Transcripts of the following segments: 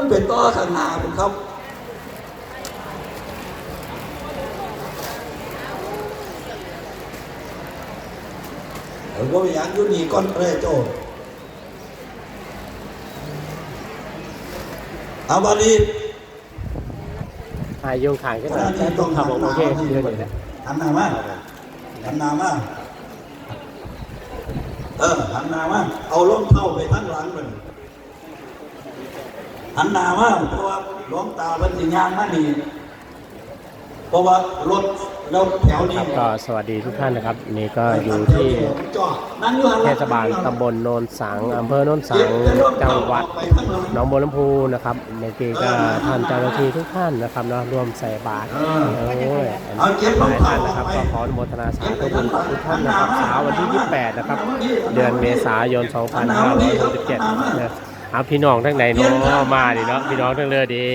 นไปต่อข้างหน้าผมครับเออว่าไปยังอยู่นี่ก่อนเลยโจเอาบานี้หายยุงขายก็ได้ต้องทำโอเคเดือนนี้แหละหันหน้ามาหันหน้ามาเออหันหน้ามาเอาล้มเท้าไปทั้งหลังมัน หันหน้ามาเพราะว่าหลวงตาเป็นสิยางมานี่เพราะว่ารถเราแถวคนี้รับก็สวัสดีทุกท่านนะครับ นี่ก็อยู่ที่จอดนั่งอยู่หันหเทลังศบาลตำบลโนนสังอำเภอโนนสังจังหวัดหนองบัวลำพูนะครับในปีก็ท่านเจ้าหน้าที่ทุกท่านนะครับเนาะร่วมใส่บาตรโอ้ยหลายท่านนะครับก็ขออนุโมทนาสาธุบุญทุกท่านนะครับเช้าวันที่ 28 นะครับ เดือนเมษายน 2567นะ เอาพี่น้องทั้งไหนเนาะมาดิเนาะพี่น้องทั้งเรือดี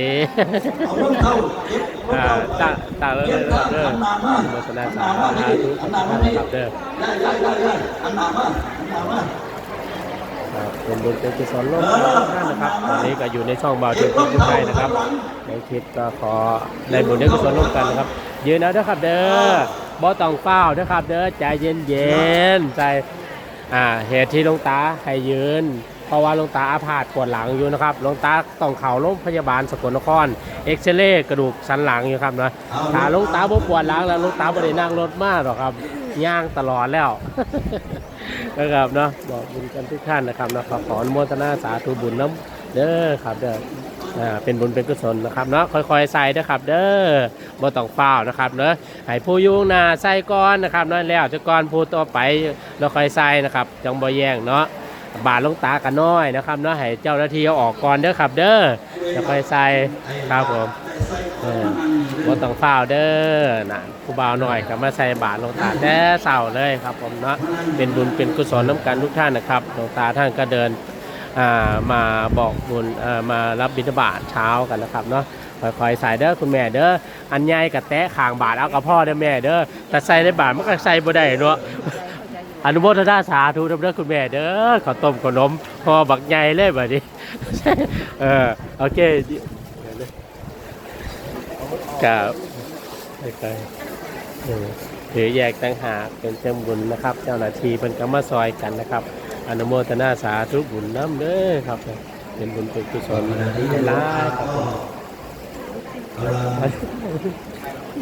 เอาล้มเท้าเก็บอ่าตาตาเด้อเด้อเด้ออนุโมทนาสาธุทุกท่านนะครับเด้อได้ได้ได้ได้หันหน้ามาหันหน้ามาครับเป็นบุญเป็นกุศลโลกทุกท่านนะครับตอนนี้ก็อยู่ในช่องเบาเทียนทุกท่านนะครับในคลิปก็ขอได้บุญได้กุศลร่วมกันนะครับยืนเอาเด้อครับเด้อบ่ต้องเฝ้าเด้อครับเด้อใจเย็นเย็นๆใจอ่าเหตุที่หลวงตาให้ยืน เพราะว่าหลวงตาอาพาธปวดหลังอยู่นะครับหลวงตาต้องเข่าโรงพยาบาลสกลนคร เอ็กซเรย์กระดูกสันหลังอยู่ครับนะถ้าหลวงตาบ่ปวดหลังแล้วหลวงตาบ่ได้นั่งรถมาหรอกครับย่างตลอดแล้วนะครับเนาะบอกบุญกันทุกท่านนะครับนะขอขออนุโมทนาสาธุบุญน้ำเด้อครับเด้ออ่าเป็นบุญเป็นกุศลนะครับเนาะค่อยๆใส่เด้อครับเด้อบ่ต้องเฝ้านะครับเนาะให้ผู้ยุ่งนาใส่ก่อนนะครับเนาะแล้วจะก่อนผู้ต่อไปแล้วค่อยใส่นะครับจังบ่แย่งเนาะ บาทลงตากันน้อยนะครับเนาะให้เจ้าหน้าที่เอาออกก่อนเด้อครับ เด้อแล้วค่อยใส่ครับผมเออบ่ต้องเฝ้าวเด้อนะผู้บ่าวหน่อยก็มาใส่บาทลงตาแต่เศร้าเลยครับผมเนาะเป็นบุญเป็นกุศลน้ำกันทุกท่านนะครับหลวงตาท่านก็เดินอ่ามาบอกบุญอ่ามารับบิณฑบาตเช้ากันนะครับเนาะค่อยๆใส่เด้อคุณแม่เด้ออันใหญ่กับแตะขางบาทเอากับพ่อเด้อแม่เด้อแต่ใส่ในบาทมันก็ใส่บ่ได้เนาะ อนุโมทนาสาธุเด้อคุณแม่เด้อข้าวต้มขนมพอบักใหญ่เลยแบบนี้ เออโอเคเดี๋ยวนะกับไปๆเออหรือแยกต่างหากเป็นเจ้าบุญนะครับ เจ้าหน้าที่เป็นกรรมซอยกันนะครับ อนุโมทนาสาธุบุญน้ำเด้อครับ เป็นบุญเป็นกุศลได้หลายครับ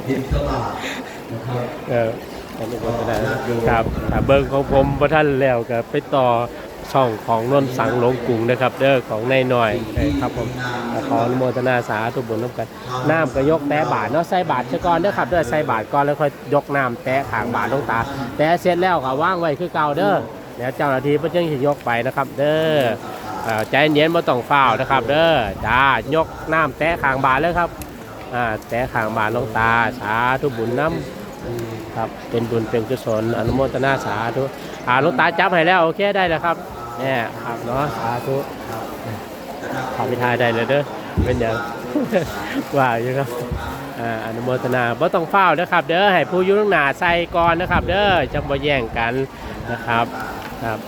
เห็นตลาดนะครับ เอออนุโมทนาครับถ้าเบิ้งของผมพระท่านแล้วก็ไปต่อช่องของนนท์สังหลงกรุงนะครับ เด้อของนายหน่อยเออครับผมก็ขออนุโมทนาสาธุบุญน้ำกันน้ำก็ยกแตะบาทเนาะใส่บาทซะก่อนเด้อครับเด้อใส่บาทก่อนแล้วค่อยยกน้ำแตะขางบาทลงตาแตะเสร็จแล้วก็ว่างไว้คือเก่าเด้อเดี๋ยวเจ้าหน้าที่เพิ่นจึงสิยกไปนะครับ เด้อเอ่อใจเย็นบ่ต้องฟ้าวนะครับ เด้อจ้ายกน้ำแตะขางบาทเลยครับอ่าแตะขางบาทลงตาสาธุบุญน้ำอืม ครับเป็นบุญเป็นกุศลอนุโมทนาสาธุอ่าลวงตาจับให้แล้วโอเคได้แล้วครับเนี่ยครับเนาะสาธุขอพิทายได้เลยเด้อเป็นอย่างว่าอยู่ครับอนุโมทนาบ่ต้องเฝ้านะครับ เด้อให้ผู้ยุ่งหน้าใส่ก่อนนะครับ เด้อจังบ่แย่งกันนะครับครับ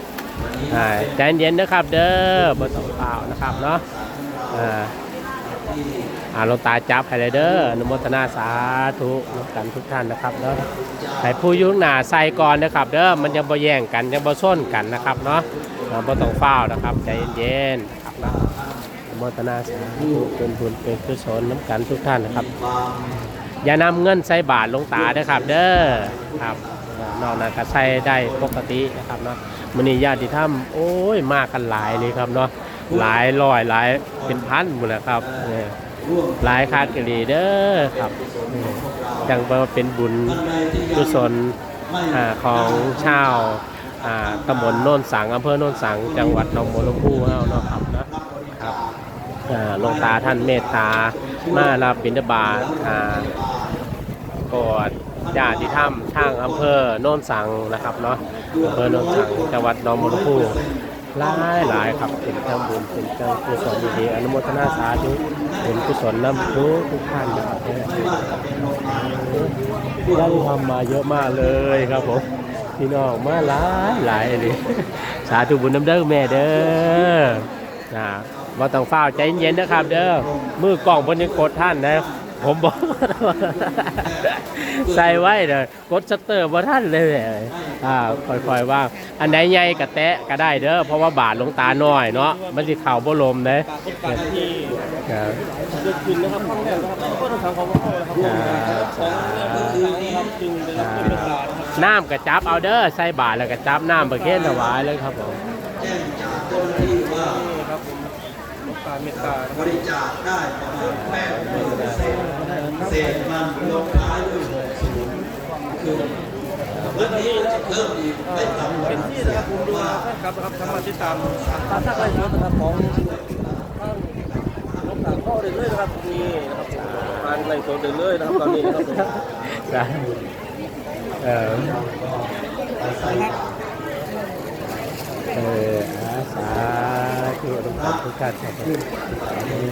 ใจเย็นนะครับ เด้อบ่ต้องเฝ้านะครับเนาะอ่า อาหลวงตาจับให้เลเด้ออนุโมทนาสาธุร่วมกันทุกท่านนะครับเนาะให้ผู้ยุ่งหนาใส่ก่อนนะครับ เด้อมันยังบ่แย่งกันยังบ่ส้นกันนะครับเนาะบ่ต้องเฝ้านะครับใจเย็นๆครับนะนุโมทนาสาธุเป็นบุญเป็นกุศลน้ำกันทุกท่านนะครับ อย่านำเงินใส่บาทลงตาเด้อครับ เด้อครับนอกนั้นก็ใส่ได้ปกตินะครับเนาะมื้อนี้ญาติธรรมโอ้ยมากกันหลายเลยครับเนาะ หลายร้อยหลายเป็นพันหมดแล้วครับเนี่ยหลายคาดกรีเด้อครับเนี่ยจังว่าเป็นบุญกุศลของชาวตำบลโน่นสังอำเภอโน่นสัง จังหวัดหนองบัวลำพูเฮาเนาะครับนะครับหลวงตาท่านเมตตามารับบิณฑบาตากอดญาติธรรมทางอำเภอโน่นสังนะครับเนาะอำเภอโน่นสังจังหวัดหนองบัวลำพู หลายหลายครับเป็นเจ้าบุญเป็นเจ้ากุศลดีๆอนุโมทนาสาธุเป็นกุศลนำทุกทุกท่านนะครับญาติธรรมมาเยอะมากเลยครับผมพี่น้องมาหลายหลายเลยสาธุบุญน้ำเด้อแม่เด้อนะบ่ต้องฟ้าใจเย็นๆนะครับ เด้อมือกล้องเพิ่นยังกดท่านนะ ผมบอกใส่ไว้เด้อกดชัตเตอร์บ่ท่านเลยอ่าค่อยๆว่างอันไหนใหญ่ก็แตะก็ได้เด้อเพราะว่าบาดลงตาน้อยเนาะมันสิเข้าบ่ลมเด้ปรากฏการณ์ที่ครับเกิดขึ้นนะครับครั้งแรกนะครับก็ต้องทำของเขานะครับของนะครับจึงได้รับเป็นบานะครับน้ำกระจับเอาเด้อใส่บาทแล้วกระจับน้ำประเคนถวายเลยครับผม เมตตาบริจาคได้ประมาณแปดหมื่นเศษเศษมันลงท้ายด้วยหกศูนย์คือเรื่องนี้เพิ่มอีกไม่ต่ำกว่าเป็นที่นะครับผมดูแฟนคลับครับสามาติดตามตามทักไลฟ์สดนะครับของทางลูกตาพ่อเดินเลยนะครับนี่นะครับทางไลฟ์สดเดินเลยนะครับตอนนี้นะครับผมจ้ะเออเอออาสาธุทุกท่านทุกท่านครับผม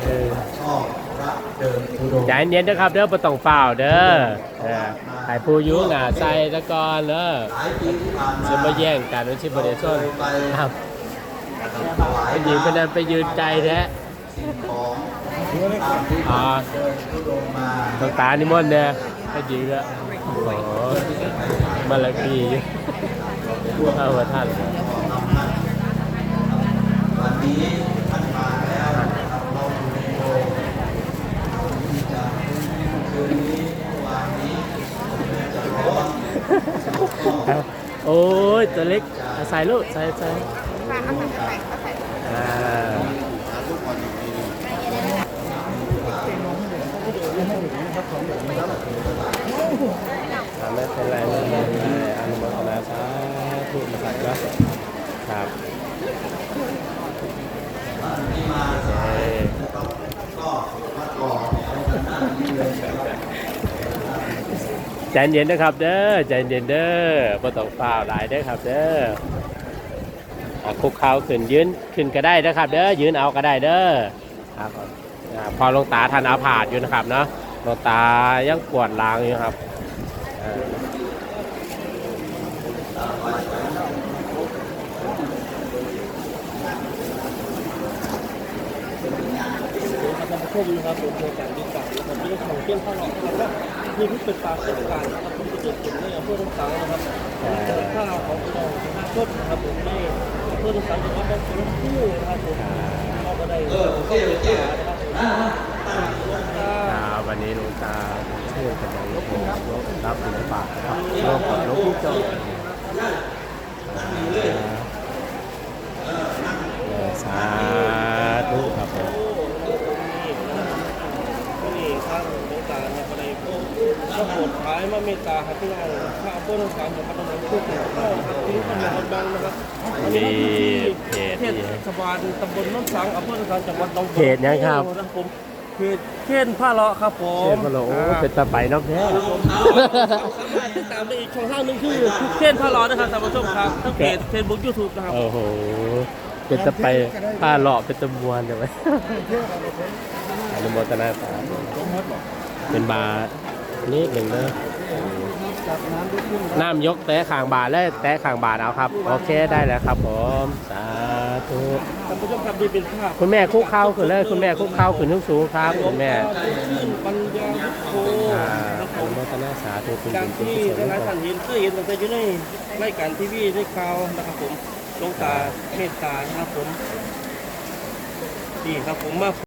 เออชอบพระเดินทุดงใจเย็นๆนะครับเด้อบ่ต้องเฝ้าวเด้อเออให้ผู้อยุ่งอะใส่ตะกอนเด้อหลายปีที่ผ่านมาจะมาแย่งกันว่าชิบริสุทครับถวายผู้หญิงคนนั้นไปยืนใจแท้สิ่งของตามที่อ๋อเดินทุดงมาตานิมนต์เนี่ยให้ยืนละโอ้โหมาละกีเอาว่าท่านวันนี้ท่านมาแล้วนะครับเราอยู่ในโรงที่จะคืนนี้เมื่อวานนี้จะร้อน ครับโอ้ย ตัวเล็กอะใส่ลูกใส่ใส่อ่าอ่าไม่เป็นไรไม่เป็นไรอนุโมทนาสาธุนะครับก็ครับ ที่มา เอ้ย ก็มาก่อนหน้านี้เลยนะครับ ใจเย็นนะครับ เด้อใจเย็นเด้อบ่ต้องฟ้าวหลายเด้อครับเด้อคุกเข่าขึ้นยืนขึ้นก็ได้นะครับ เด้อยืนเอาก็ได้เด้อครับอ่าพอลงตาทันอาผาดอยู่นะครับเนาะลงตายังปวดหลังอยู่ครับอ่า ท่านผู้ ชมนะครับผมในการดีการนะครับที่ของเที่ยงข้าวหลอกนะครับว่านี่เพิ่งเป็นปลาเทศกาลนะครับผมจะเกิดขึ้นในอำเภอทุ่งสังนะครับข้าวของพี่น้องสดนะครับผมในอำเภอทุ่งสังจังหวัดหนองบัวลำพูนะครับผมเราก็ได้เออโอเคโอเคนะครับอ่าอ่าวันนี้ลวงตาเชื่อกันอย่างลบลบรับศิลปะครับร่วมกับลวงพี่โจอ่าสาธุครับผม นี่ข้างหลวงตาเนี่ยก็ได้พระโปรดท้าย มาเมตตาให้พี่น้องข้าอำเภอทุ่งสังจังหวัดหนองบัวลำพูนะครับที่นี่เป็นบังนะครับมีเพจเทศบาลตำบลน้นสังอำเภอโนนสังจังหวัดหนองบัวเขตยังครับผมเขตเขตผ้าเลาะครับผมเชื่อพะโลโอ้เป็นตะไปนอกแท้สามารถติดตามได้อีกช่องทางหนึงคือเขตผ้าเลาะนะครับท่านผู้ชมครับทั้งเพจเฟซบุ๊กยูทูบนะครับโอ้โหเป็นตะไปผ้าเลาะเป็นตะมวนใช่ไหมอนุโมทนาสาธุเป็นบาทนิดหนึ่งเด้อ น้ำยกแตะข่างบาทเลยแตะข่างบาทเอาครับ โอเคได้แล้วครับผมสาธุท่านผู้ชมครับนี่เป็นภาพคุณแม่คุกเข่าขึ้นเลยคุณแม่คุกเข่าขึ้นทุกสูงครับคุณแม่ปัญญาวุฒโธอ่าครับผอนุมโมทนาสาธุคุณการคุณที่คุณหลายๆท่านเห็นเคยเห็นตั้งแต่อยู่ในรายการทีวีในข่าวนะครับผมหลวงตาเมตตานะครับผมนี่ครับผมมา